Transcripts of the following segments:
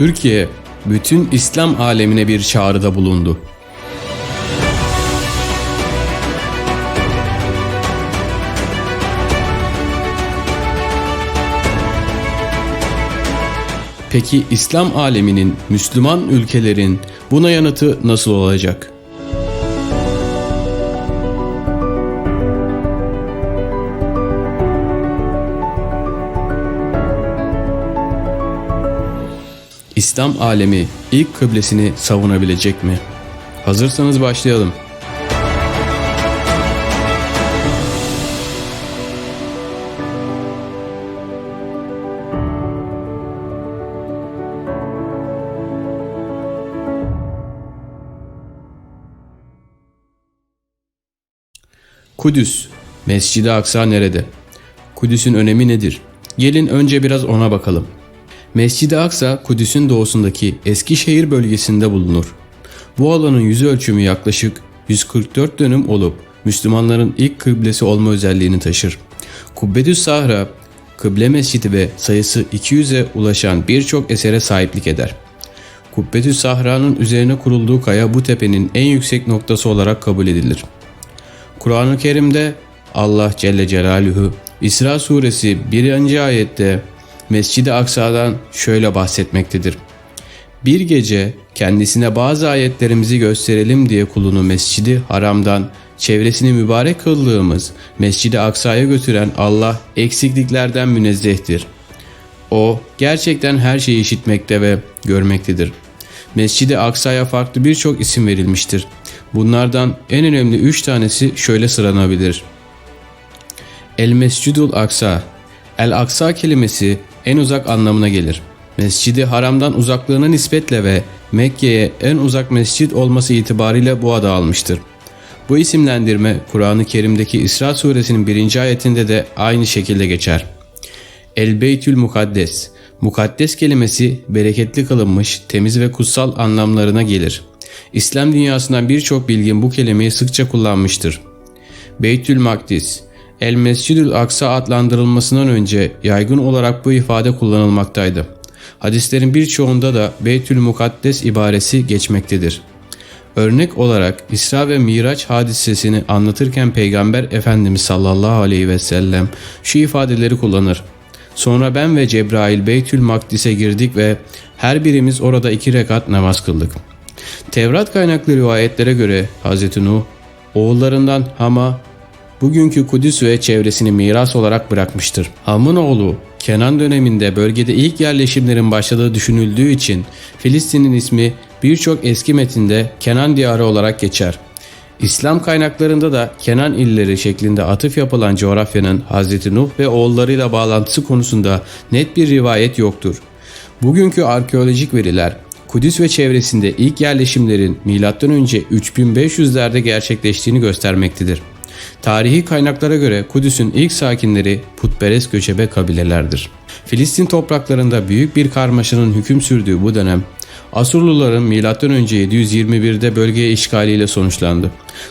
Türkiye bütün İslam alemine bir çağrıda bulundu. Peki İslam aleminin, Müslüman ülkelerin buna yanıtı nasıl olacak? İslam alemi ilk kıblesini savunabilecek mi? Hazırsanız başlayalım. Kudüs, Mescid-i Aksa nerede? Kudüs'ün önemi nedir? Gelin önce biraz ona bakalım. Mescid-i Aksa, Kudüs'ün doğusundaki Eskişehir bölgesinde bulunur. Bu alanın yüz ölçümü yaklaşık 144 dönüm olup Müslümanların ilk kıblesi olma özelliğini taşır. Kubbetüs Sahra, kıble mescidi ve sayısı 200'e ulaşan birçok esere sahiplik eder. Kubbetüs Sahra'nın üzerine kurulduğu kaya bu tepenin en yüksek noktası olarak kabul edilir. Kur'an-ı Kerim'de Allah Celle Celaluhu İsra suresi 1. ayette Mescid-i Aksa'dan şöyle bahsetmektedir. Bir gece kendisine bazı ayetlerimizi gösterelim diye kulunu Mescid-i Haram'dan çevresini mübarek kıldığımız Mescid-i Aksa'ya götüren Allah eksikliklerden münezzehtir. O gerçekten her şeyi işitmekte ve görmektedir. Mescid-i Aksa'ya farklı birçok isim verilmiştir. Bunlardan en önemli üç tanesi şöyle sıranabilir. El Mescidul Aksa El Aksa kelimesi en uzak anlamına gelir. Mescidi Haram'dan uzaklığına nispetle ve Mekke'ye en uzak mescit olması itibariyle bu adı almıştır. Bu isimlendirme Kur'an-ı Kerim'deki İsra suresinin birinci ayetinde de aynı şekilde geçer. El Beytül Mukaddes Mukaddes kelimesi bereketli kılınmış, temiz ve kutsal anlamlarına gelir. İslam dünyasından birçok bilgin bu kelimeyi sıkça kullanmıştır. Beytül Makdis El Mescidül Aksa adlandırılmasından önce yaygın olarak bu ifade kullanılmaktaydı. Hadislerin birçoğunda da Beytül Mukaddes ibaresi geçmektedir. Örnek olarak İsra ve Miraç hadisesini anlatırken Peygamber Efendimiz sallallahu aleyhi ve sellem şu ifadeleri kullanır. Sonra ben ve Cebrail Beytül Makdis'e girdik ve her birimiz orada iki rekat namaz kıldık. Tevrat kaynaklı rivayetlere göre Hz. Nuh oğullarından Ham'a bugünkü Kudüs ve çevresini miras olarak bırakmıştır. Ham'ın oğlu Kenan döneminde bölgede ilk yerleşimlerin başladığı düşünüldüğü için Filistin'in ismi birçok eski metinde Kenan diyarı olarak geçer. İslam kaynaklarında da Kenan illeri şeklinde atıf yapılan coğrafyanın Hz. Nuh ve oğullarıyla bağlantısı konusunda net bir rivayet yoktur. Bugünkü arkeolojik veriler Kudüs ve çevresinde ilk yerleşimlerin M.Ö. 3500'lerde gerçekleştiğini göstermektedir. Tarihi kaynaklara göre Kudüs'ün ilk sakinleri putperest göçebe kabilelerdir. Filistin topraklarında büyük bir karmaşanın hüküm sürdüğü bu dönem Asurluların M.Ö. 721'de bölgeye işgaliyle sonuçlandı.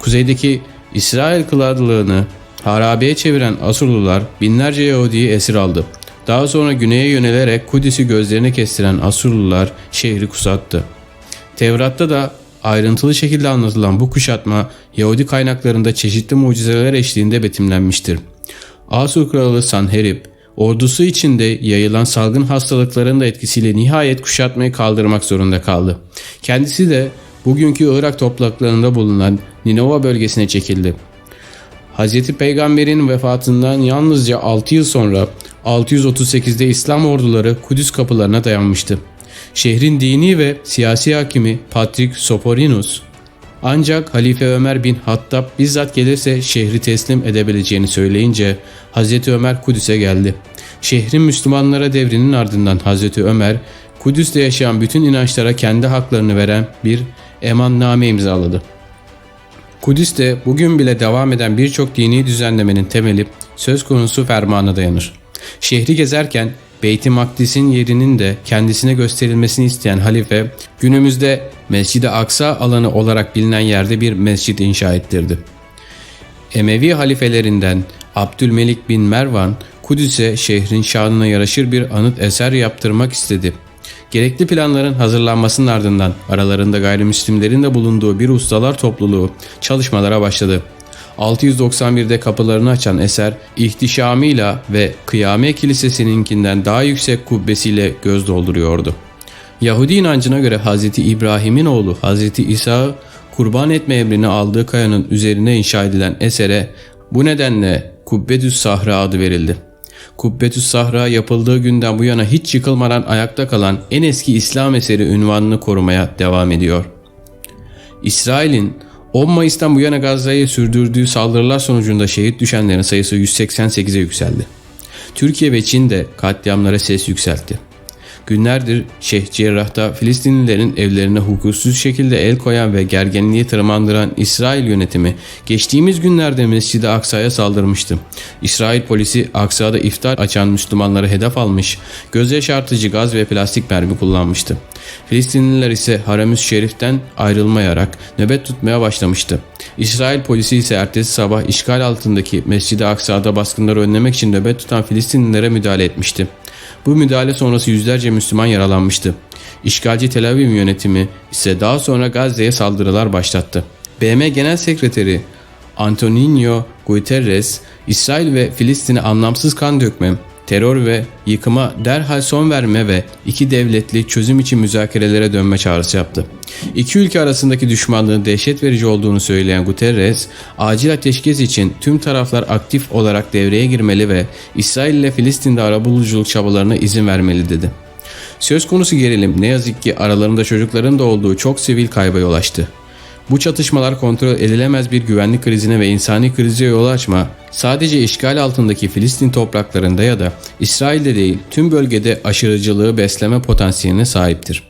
Kuzeydeki İsrail krallığını harabeye çeviren Asurlular binlerce Yahudi'yi esir aldı. Daha sonra güneye yönelerek Kudüs'ü gözlerine kestiren Asurlular şehri kusattı. Tevrat'ta da ayrıntılı şekilde anlatılan bu kuşatma Yahudi kaynaklarında çeşitli mucizeler eşliğinde betimlenmiştir. Asur kralı Sanherib, ordusu içinde yayılan salgın hastalıkların da etkisiyle nihayet kuşatmayı kaldırmak zorunda kaldı. Kendisi de bugünkü Irak topraklarında bulunan Ninova bölgesine çekildi. Hz. Peygamber'in vefatından yalnızca 6 yıl sonra 638'de İslam orduları Kudüs kapılarına dayanmıştı. Şehrin dini ve siyasi hakimi Patrick Soporinus ancak Halife Ömer bin Hattab bizzat gelirse şehri teslim edebileceğini söyleyince Hz. Ömer Kudüs'e geldi. Şehrin Müslümanlara devrinin ardından Hz. Ömer Kudüs'te yaşayan bütün inançlara kendi haklarını veren bir emanname imzaladı. Kudüs'te bugün bile devam eden birçok dini düzenlemenin temeli söz konusu fermana dayanır. Şehri gezerken Beyt-i Makdis'in yerinin de kendisine gösterilmesini isteyen halife günümüzde Mescid-i Aksa alanı olarak bilinen yerde bir mescid inşa ettirdi. Emevi halifelerinden Abdülmelik bin Mervan Kudüs'e şehrin şanına yaraşır bir anıt eser yaptırmak istedi. Gerekli planların hazırlanmasının ardından aralarında gayrimüslimlerin de bulunduğu bir ustalar topluluğu çalışmalara başladı. 691'de kapılarını açan eser ihtişamıyla ve Kıyame Kilisesi'ninkinden daha yüksek kubbesiyle göz dolduruyordu. Yahudi inancına göre Hz. İbrahim'in oğlu Hz. İsa'yı kurban etme emrini aldığı kayanın üzerine inşa edilen esere bu nedenle Kubbetüs Sahra adı verildi. Kubbetüs Sahra yapıldığı günden bu yana hiç yıkılmadan ayakta kalan en eski İslam eseri ünvanını korumaya devam ediyor. İsrail'in 10 Mayıs'tan bu yana Gazze'ye sürdürdüğü saldırılar sonucunda şehit düşenlerin sayısı 188'e yükseldi. Türkiye ve Çin de katliamlara ses yükseltti. Günlerdir Şeyh Cerrah'ta Filistinlilerin evlerine hukuksuz şekilde el koyan ve gerginliği tırmandıran İsrail yönetimi geçtiğimiz günlerde Mescid-i Aksa'ya saldırmıştı. İsrail polisi Aksa'da iftar açan Müslümanları hedef almış, göz yaşartıcı gaz ve plastik mermi kullanmıştı. Filistinliler ise Harem-ü Şerif'ten ayrılmayarak nöbet tutmaya başlamıştı. İsrail polisi ise ertesi sabah işgal altındaki Mescid-i Aksa'da baskınları önlemek için nöbet tutan Filistinlilere müdahale etmişti. Bu müdahale sonrası yüzlerce Müslüman yaralanmıştı. İşgalci Tel Aviv yönetimi ise daha sonra Gazze'ye saldırılar başlattı. BM Genel Sekreteri Antonio Guterres, İsrail ve Filistin'e anlamsız kan dökme, terör ve yıkıma derhal son verme ve iki devletli çözüm için müzakerelere dönme çağrısı yaptı. İki ülke arasındaki düşmanlığın dehşet verici olduğunu söyleyen Guterres, acil ateşkes için tüm taraflar aktif olarak devreye girmeli ve İsrail ile Filistin'de arabuluculuk çabalarına izin vermeli dedi. Söz konusu gerilim ne yazık ki aralarında çocukların da olduğu çok sivil kayba yol açtı. Bu çatışmalar kontrol edilemez bir güvenlik krizine ve insani krize yol açma sadece işgal altındaki Filistin topraklarında ya da İsrail'de değil tüm bölgede aşırıcılığı besleme potansiyeline sahiptir.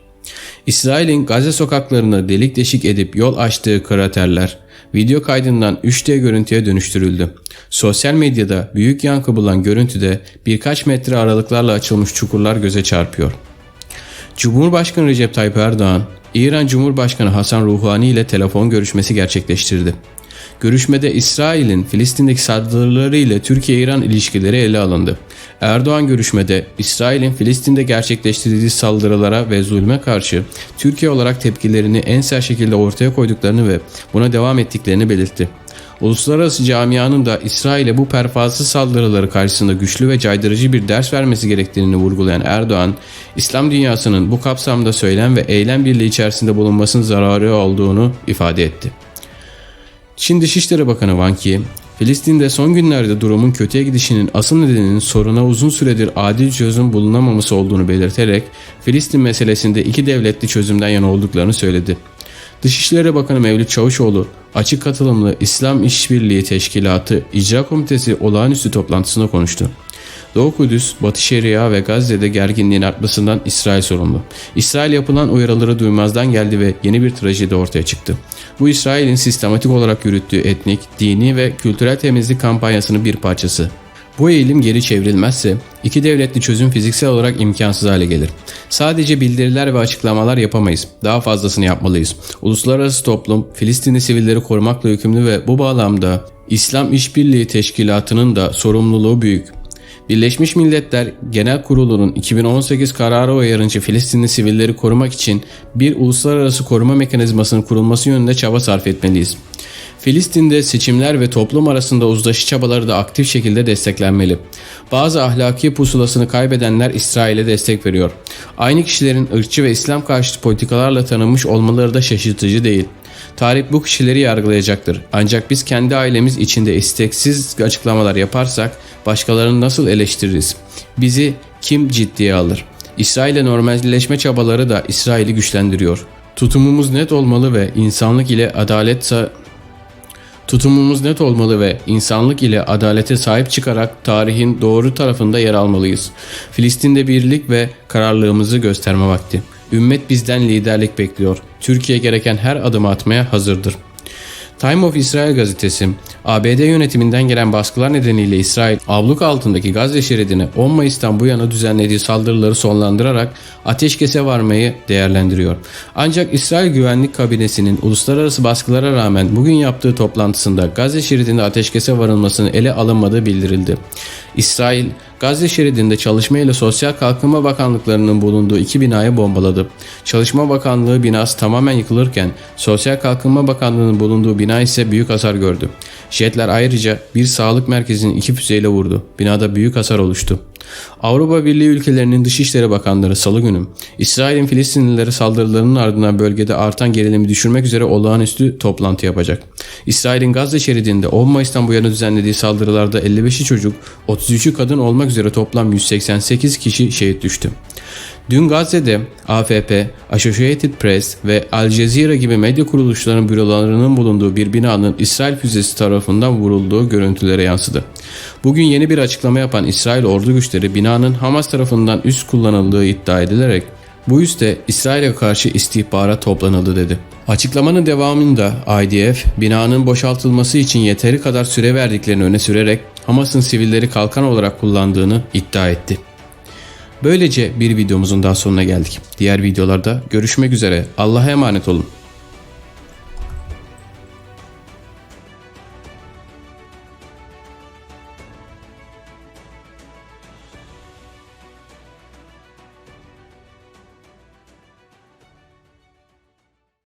İsrail'in Gazze sokaklarını delik deşik edip yol açtığı kraterler video kaydından 3D görüntüye dönüştürüldü. Sosyal medyada büyük yankı bulan görüntüde birkaç metre aralıklarla açılmış çukurlar göze çarpıyor. Cumhurbaşkanı Recep Tayyip Erdoğan, İran Cumhurbaşkanı Hasan Ruhani ile telefon görüşmesi gerçekleştirdi. Görüşmede İsrail'in Filistin'deki saldırıları ile Türkiye-İran ilişkileri ele alındı. Erdoğan görüşmede İsrail'in Filistin'de gerçekleştirdiği saldırılara ve zulme karşı Türkiye olarak tepkilerini en sert şekilde ortaya koyduklarını ve buna devam ettiklerini belirtti. Uluslararası camianın da İsrail'e bu pervasız saldırıları karşısında güçlü ve caydırıcı bir ders vermesi gerektiğini vurgulayan Erdoğan, İslam dünyasının bu kapsamda söylem ve eylem birliği içerisinde bulunmasının zararı olduğunu ifade etti. Çin Dışişleri Bakanı Wang Yi, Filistin'de son günlerde durumun kötüye gidişinin asıl nedeninin soruna uzun süredir adil çözüm bulunamaması olduğunu belirterek Filistin meselesinde iki devletli çözümden yana olduklarını söyledi. Dışişleri Bakanı Mevlüt Çavuşoğlu, açık katılımlı İslam İşbirliği Teşkilatı İcra Komitesi olağanüstü toplantısında konuştu. Doğu Kudüs, Batı Şeria ve Gazze'de gerginliğin artmasından İsrail sorumlu. İsrail yapılan uyarıları duymazdan geldi ve yeni bir trajedi ortaya çıktı. Bu İsrail'in sistematik olarak yürüttüğü etnik, dini ve kültürel temizlik kampanyasının bir parçası. Bu eğilim geri çevrilmezse iki devletli çözüm fiziksel olarak imkansız hale gelir. Sadece bildiriler ve açıklamalar yapamayız. Daha fazlasını yapmalıyız. Uluslararası toplum Filistinli sivilleri korumakla yükümlü ve bu bağlamda İslam İşbirliği Teşkilatı'nın da sorumluluğu büyük. Birleşmiş Milletler Genel Kurulu'nun 2018 kararı uyarınca Filistinli sivilleri korumak için bir uluslararası koruma mekanizmasının kurulması yönünde çaba sarf etmeliyiz. Filistin'de seçimler ve toplum arasında uzlaşı çabaları da aktif şekilde desteklenmeli. Bazı ahlaki pusulasını kaybedenler İsrail'e destek veriyor. Aynı kişilerin ırkçı ve İslam karşıtı politikalarla tanınmış olmaları da şaşırtıcı değil. Tarih bu kişileri yargılayacaktır. Ancak biz kendi ailemiz içinde isteksiz açıklamalar yaparsak başkalarını nasıl eleştiririz? Bizi kim ciddiye alır? İsrail'e normalleşme çabaları da İsrail'i güçlendiriyor. Tutumumuz net olmalı ve insanlık ile adalet Tutumumuz net olmalı ve insanlık ile adalete sahip çıkarak tarihin doğru tarafında yer almalıyız. Filistin'de birlik ve kararlılığımızı gösterme vakti. Ümmet bizden liderlik bekliyor. Türkiye gereken her adımı atmaya hazırdır. Time of Israel gazetesi, ABD yönetiminden gelen baskılar nedeniyle İsrail, abluk altındaki Gazze şeridine 10 Mayıs'tan bu yana düzenlediği saldırıları sonlandırarak ateşkese varmayı değerlendiriyor. Ancak İsrail Güvenlik Kabinesi'nin uluslararası baskılara rağmen bugün yaptığı toplantısında Gazze şeridinde ateşkese varılmasını ele alınmadığı bildirildi. İsrail, Gazze şeridinde Çalışma ile Sosyal Kalkınma Bakanlıklarının bulunduğu iki binayı bombaladı. Çalışma Bakanlığı binası tamamen yıkılırken Sosyal Kalkınma Bakanlığı'nın bulunduğu bina ise büyük hasar gördü. Jetler ayrıca bir sağlık merkezini iki füzeyle vurdu. Binada büyük hasar oluştu. Avrupa Birliği ülkelerinin Dışişleri Bakanları salı günü İsrail'in Filistinlilere saldırılarının ardından bölgede artan gerilimi düşürmek üzere olağanüstü toplantı yapacak. İsrail'in Gazze şeridinde 10 Mayıs'tan bu yana düzenlediği saldırılarda 55'i çocuk, 33'ü kadın olmak üzere toplam 188 kişi şehit düştü. Dün Gazze'de AFP, Associated Press ve Al Jazeera gibi medya kuruluşlarının bürolarının bulunduğu bir binanın İsrail füzesi tarafından vurulduğu görüntülere yansıdı. Bugün yeni bir açıklama yapan İsrail ordu güçleri binanın Hamas tarafından üst kullanıldığı iddia edilerek bu üste İsrail'e karşı istihbarat toplanıldı dedi. Açıklamanın devamında IDF binanın boşaltılması için yeteri kadar süre verdiklerini öne sürerek Hamas'ın sivilleri kalkan olarak kullandığını iddia etti. Böylece bir videomuzun daha sonuna geldik. Diğer videolarda görüşmek üzere. Allah'a emanet olun.